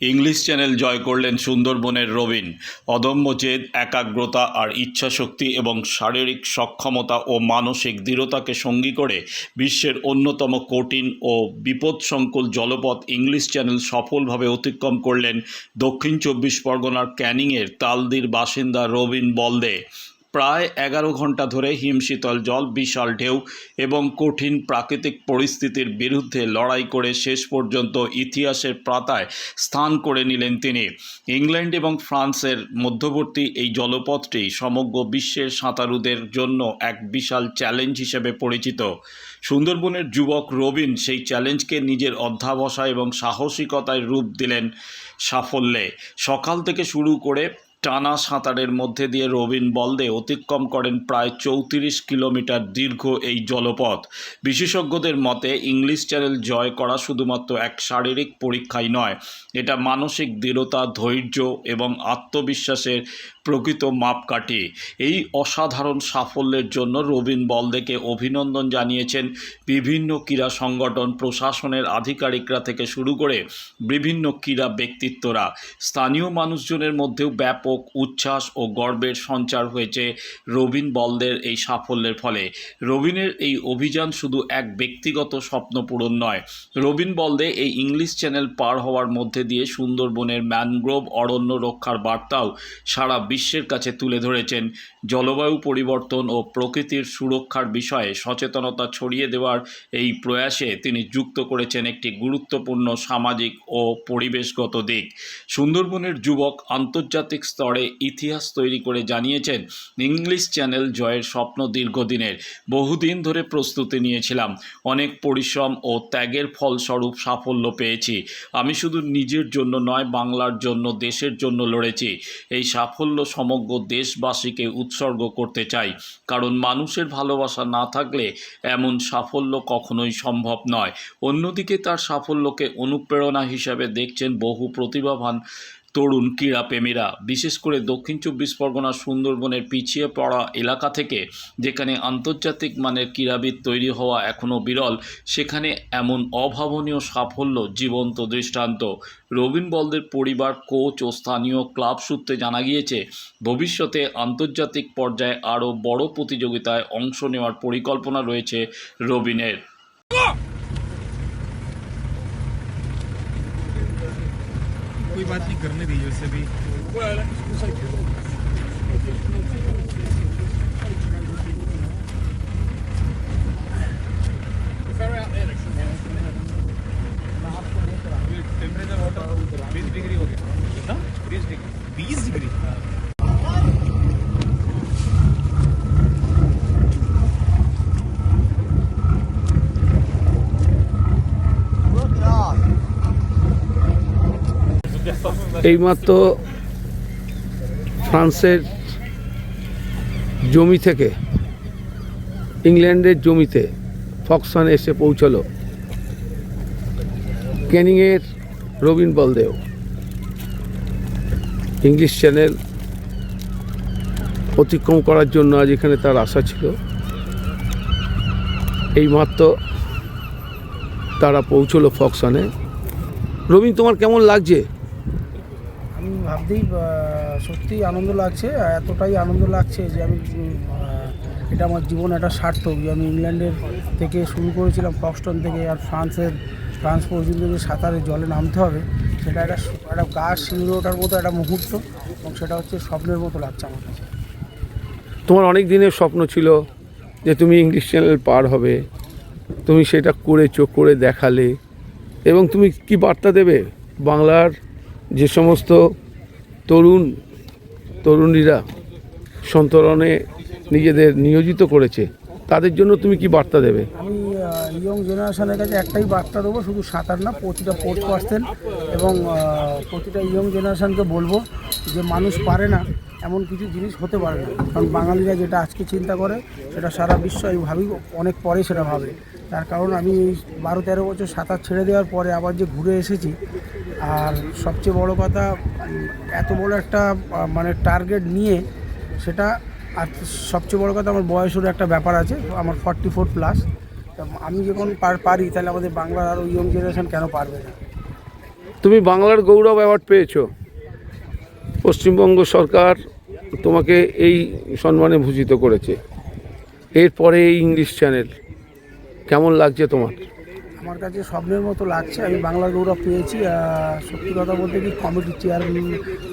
English Channel জয় করলেন সুন্দরবনের রবিন। অদম্য জেদ, একাগ্রতা আর ইচ্ছাশক্তি এবং শারীরিক সক্ষমতা ও মানসিক দৃঢ়তাকে সঙ্গী করে বিশ্বের অন্যতম কঠিন ও বিপদসংকুল জলপথ ইংলিশ চ্যানেল সফলভাবে অতিক্রম করলেন দক্ষিণ চব্বিশ পরগনার ক্যানিংয়ের তালদির বাসিন্দা রবিন বলদে। প্রায় এগারো ঘণ্টা ধরে হিমশীতল জল, বিশাল ঢেউ এবং কঠিন প্রাকৃতিক পরিস্থিতির বিরুদ্ধে লড়াই করে শেষ পর্যন্ত ইতিহাসের পাতায় স্থান করে নিলেন তিনি। ইংল্যান্ড এবং ফ্রান্সের মধ্যবর্তী এই জলপথটি সমগ্র বিশ্বের সাঁতারুদের জন্য এক বিশাল চ্যালেঞ্জ হিসেবে পরিচিত। সুন্দরবনের যুবক রবিন সেই চ্যালেঞ্জকে নিজের অধ্যাবসা এবং সাহসিকতায় রূপ দিলেন সাফল্যে। সকাল থেকে শুরু করে টানা সাঁতারের মধ্যে দিয়ে রবিন বলদে অতিক্রম করেন প্রায় চৌত্রিশ কিলোমিটার দীর্ঘ এই জলপথ। বিশেষজ্ঞদের মতে, ইংলিশ চ্যানেল জয় করা শুধুমাত্র এক শারীরিক পরীক্ষাই নয়, এটা মানসিক দৃঢ়তা, ধৈর্য এবং আত্মবিশ্বাসের প্রকৃত মাপকাঠি। এই অসাধারণ সাফল্যের জন্য রবিন বলদেকে অভিনন্দন জানিয়েছেন বিভিন্ন ক্রীড়া সংগঠন, প্রশাসনের আধিকারিকরা থেকে শুরু করে বিভিন্ন ক্রীড়া ব্যক্তিত্বরা। স্থানীয় মানুষজনের মধ্যেও ব্যাপক উচ্ছ্বাস ও গর্বের সঞ্চার হয়েছে রবিন বলদের এই সাফল্যের ফলে। রবিনের এই অভিযান শুধু এক ব্যক্তিগত স্বপ্ন পূরণ নয়। রবিন বলদে এই ইংলিশ চ্যানেল পার হওয়ার মধ্যে দিয়ে সুন্দরবনের ম্যানগ্রোভ অরণ্য রক্ষার বার্তাও সারা বিশ্বের কাছে তুলে ধরেছেন। জলবায়ু পরিবর্তন ও প্রকৃতির সুরক্ষার বিষয়ে সচেতনতা ছড়িয়ে দেওয়ার এই প্রয়াসে তিনি যুক্ত করেছেন একটি গুরুত্বপূর্ণ সামাজিক ও পরিবেশগত দিক। সুন্দরবনের যুবক আন্তর্জাতিক স্তরে ইতিহাস তৈরি করে জানিয়েছেন ইংলিশ চ্যানেল জয়ের স্বপ্ন দীর্ঘদিনের। বহুদিন ধরে প্রস্তুতি নিয়েছিলাম। অনেক পরিশ্রম ও ত্যাগের ফলস্বরূপ সাফল্য পেয়েছি। আমি শুধু নিজের জন্য নয়, বাংলার জন্য, দেশের জন্য লড়েছি। এই সাফল্য সমগ্র দেশবাসীকে উৎসর্গ করতে চাই। কারণ মানুষের ভালোবাসা না থাকলে এমন সাফল্য কখনোই সম্ভব নয়। অন্যদিকে তার সাফল্যকে অনুপ্রেরণা হিসাবে দেখছেন বহু প্রতিভাবান তরুণ ক্রীড়াপ্রেমীরা বিশেষ করে দক্ষিণ চব্বিশ পরগনার সুন্দরবনের পিছিয়ে পড়া এলাকা থেকে, যেখানে আন্তর্জাতিক মানের ক্রীড়াবিদ তৈরি হওয়া এখনও বিরল, সেখানে এমন অভাবনীয় সাফল্য, জীবন্ত দৃষ্টান্ত। রবিন বলদের পরিবার, কোচ ও স্থানীয় ক্লাব সূত্রে জানা গিয়েছে, ভবিষ্যতে আন্তর্জাতিক পর্যায়ে আরও বড় প্রতিযোগিতায় অংশ নেওয়ার পরিকল্পনা রয়েছে রবিনের। कोई बात नहीं, करने दीजिए उसे भी। टेम्परेचर वाटर बीस डिग्री हो गया। कितना बीस डिग्री। बीस डिग्री? এইমাত্র ফ্রান্সের জমি থেকে, ইংল্যান্ডের জমিতে ফক্সন এসে পৌঁছলো ক্যানিংয়ের রবিন বলদেও। ইংলিশ চ্যানেল অতিক্রম করার জন্য আজ এখানে তার আশা ছিল। এইমাত্র তারা পৌঁছলো ফক্সনে। রবিন, তোমার কেমন লাগছে? আমি ভাবতেই আহ, সত্যি আনন্দ লাগছে এতটাই আনন্দ লাগছে যে আমি এটা আমার জীবন একটা সার্থক। যে আমি ইংল্যান্ডের থেকে শুরু করেছিলাম ফক্সটন থেকে আর ফ্রান্সের ফ্রান্স পর্যন্ত যে সাঁতারে জলে নামতে হবে সেটা একটা একটা গা শিউরে ওঠার মতো একটা মুহূর্ত এবং সেটা হচ্ছে স্বপ্নের মতো লাগছে আমার কাছে। তোমার অনেক দিনের স্বপ্ন ছিল যে তুমি ইংলিশ চ্যানেল পার হবে তুমি সেটা করেছ করে দেখালে এবং তুমি কি বার্তা দেবে বাংলার যে সমস্ত তরুণ, তরুণীরা সন্তরণে নিজেদের নিয়োজিত করেছে, তাদের জন্য তুমি কি বার্তা দেবে? আমি ইয়ং জেনারেশনের কাছে একটাই বার্তা দেবো, শুধু সাঁতার না, প্রতিটা স্পোর্টস পার্সন এবং প্রতিটা ইয়ং জেনারেশনকে বলব যে মানুষ পারে না, এমন কিছু জিনিস হতে পারে না। কারণ বাঙালিরা যেটা আজকে চিন্তা করে, সেটা সারা বিশ্ব আমি ভাবি, অনেক পরে সেটা ভাবে। তার কারণ আমি এই বারো তেরো বছর সাঁতার ছেড়ে দেওয়ার পরে আবার যে ঘুরে এসেছি আর সবচেয়ে বড় কথা, এত বড় একটা মানে টার্গেট নিয়ে সেটা, আর সবচেয়ে বড় কথা আমার বয়সেরও একটা ব্যাপার আছে, আমার ফর্টি ফোর প্লাস আমি যখন পারি তাহলে আমাদের বাংলার আরও ইয়ং জেনারেশন কেন পারবে না? তুমি বাংলার গৌরব অ্যাওয়ার্ড পেয়েছ। পশ্চিমবঙ্গ সরকার তোমাকে এই সম্মানে ভূষিত করেছে। এরপরে এই ইংলিশ চ্যানেল কেমন লাগছে তোমার? আমার কাছে স্বপ্নের মতো লাগছে। আমি বাংলার গৌরব পেয়েছি সত্যি কথা বলতে কি কমিটির চেয়ার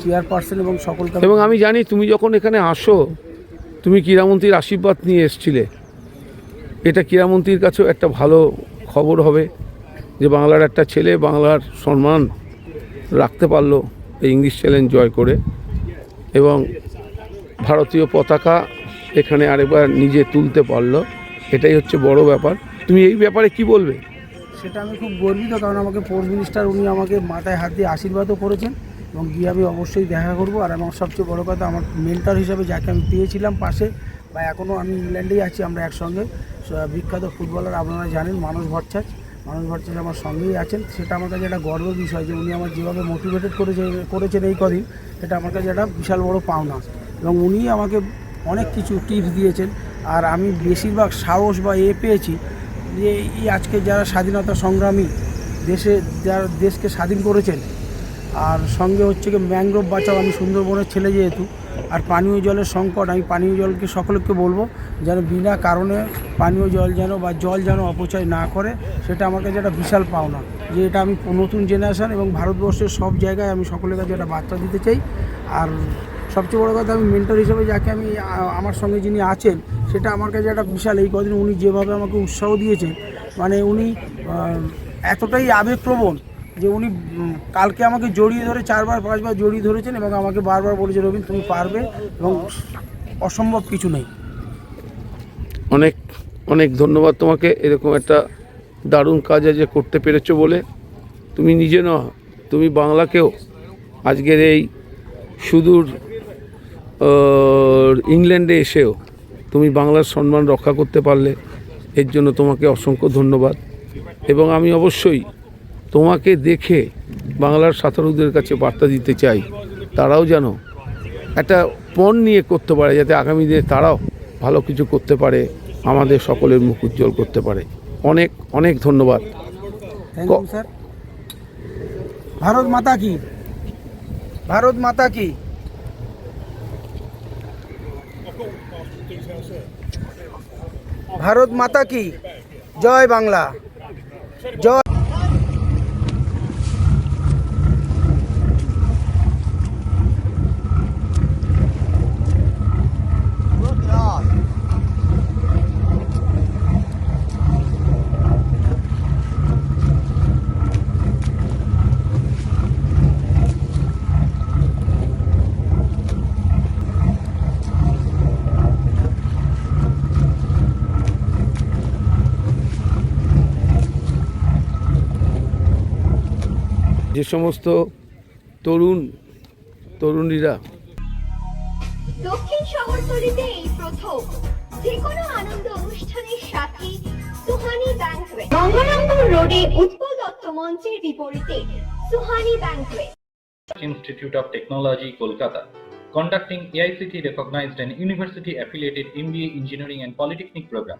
চেয়ারপারসন এবং সকলকে এবং আমি জানি তুমি যখন এখানে আসো, তুমি ক্রীড়ামন্ত্রীর আশীর্বাদ নিয়ে এসছিলে। এটা ক্রীড়ামন্ত্রীর কাছেও একটা ভালো খবর হবে যে বাংলার একটা ছেলে বাংলার সম্মান রাখতে পারল এই ইংলিশ চ্যালেঞ্জ জয় করে। এবং ভারতীয় পতাকা এখানে আরেকবার নিজে তুলতে পারল। এটাই হচ্ছে বড় ব্যাপার। তুমি এই ব্যাপারে কি বলবে? সেটা আমি খুব গর্বিত, কারণ আমাকে পোস্ট মিনিস্টার উনি আমাকে মাথায় হাত দিয়ে আশীর্বাদও করেছেন এবং গিয়ে আমি অবশ্যই দেখা করব। আর আমার সবচেয়ে বড় কথা, আমার মেন্টার হিসাবে যাকে আমি পেয়েছিলাম পাশে, বা এখনও আমি ইংল্যান্ডেই আছি আমরা একসঙ্গে বিখ্যাত ফুটবলার, আপনারা জানেন মানুষ ভট্টাচ মানুষ ভট্টাচ আমার সঙ্গেই আছেন। সেটা আমার কাছে একটা গর্বের বিষয় যে উনি আমার যেভাবে মোটিভেটেড করেছে, করেছেন এই কদিন, সেটা আমার কাছে একটা বিশাল বড় পাওনা। এবং উনি আমাকে অনেক কিছু টিপস দিয়েছেন। আর আমি বেশিরভাগ সাহস বা এ পেয়েছি যে এই আজকে যারা স্বাধীনতা সংগ্রামী দেশে যারা দেশকে স্বাধীন করেছেন, আর সঙ্গে হচ্ছে কি ম্যানগ্রোভ বাঁচাও, আমি সুন্দরবনের ছেলে যেহেতু, আর পানীয় জলের সংকট, আমি পানীয় জলকে সকলকে বলব যেন বিনা কারণে পানীয় জল যেন বা জল যেন অপচয় না করে, সেটা আমার কাছে একটা বিশাল পাওনা। যে এটা আমি নতুন জেনারেশান এবং ভারতবর্ষের সব জায়গায় আমি সকলের কাছে একটা বার্তা দিতে চাই। আর সবচেয়ে বড় কথা আমি মেন্টর হিসেবে যাকে আমি আমার সঙ্গে যিনি আছেন সেটা আমার কাছে একটা বিশাল, এই কদিন উনি যেভাবে আমাকে উৎসাহ দিয়েছেন মানে উনি এতটাই আবেগপ্রবণ যে উনি কালকে আমাকে জড়িয়ে ধরে, চারবার, পাঁচবার জড়িয়ে ধরেছেন এবং আমাকে বারবার বলেছে রবীন তুমি পারবে এবং অসম্ভব কিছু নেই। অনেক অনেক ধন্যবাদ তোমাকে, এরকম একটা দারুণ কাজ আজ করতে পেরেছ বলে। তুমি নিজে নয় তুমি বাংলাকেও আজকের এই সুদূর ইংল্যান্ডে এসেও তুমি বাংলার সম্মান রক্ষা করতে পারলে এর জন্য তোমাকে অসংখ্য ধন্যবাদ। এবং আমি অবশ্যই তোমাকে দেখে বাংলার সাঁতারুদের কাছে বার্তা দিতে চাই। তারাও যেন একটা পণ নিয়ে করতে পারে যাতে আগামী দিনে তারাও ভালো কিছু করতে পারে আমাদের সকলের মুখ উজ্জ্বল করতে পারে। অনেক অনেক ধন্যবাদ। ভারত মাতা কি? ভারত মাতা কি? ভারত মাতা কি? জয় বাংলা। জয় যে সমস্ত তরুণ তরুণীরা। দক্ষিণ প্রথম আনন্দ অনুষ্ঠানের institute of technology Kolkata conducting AICTE recognised and university affiliated MBA engineering and polytechnic programme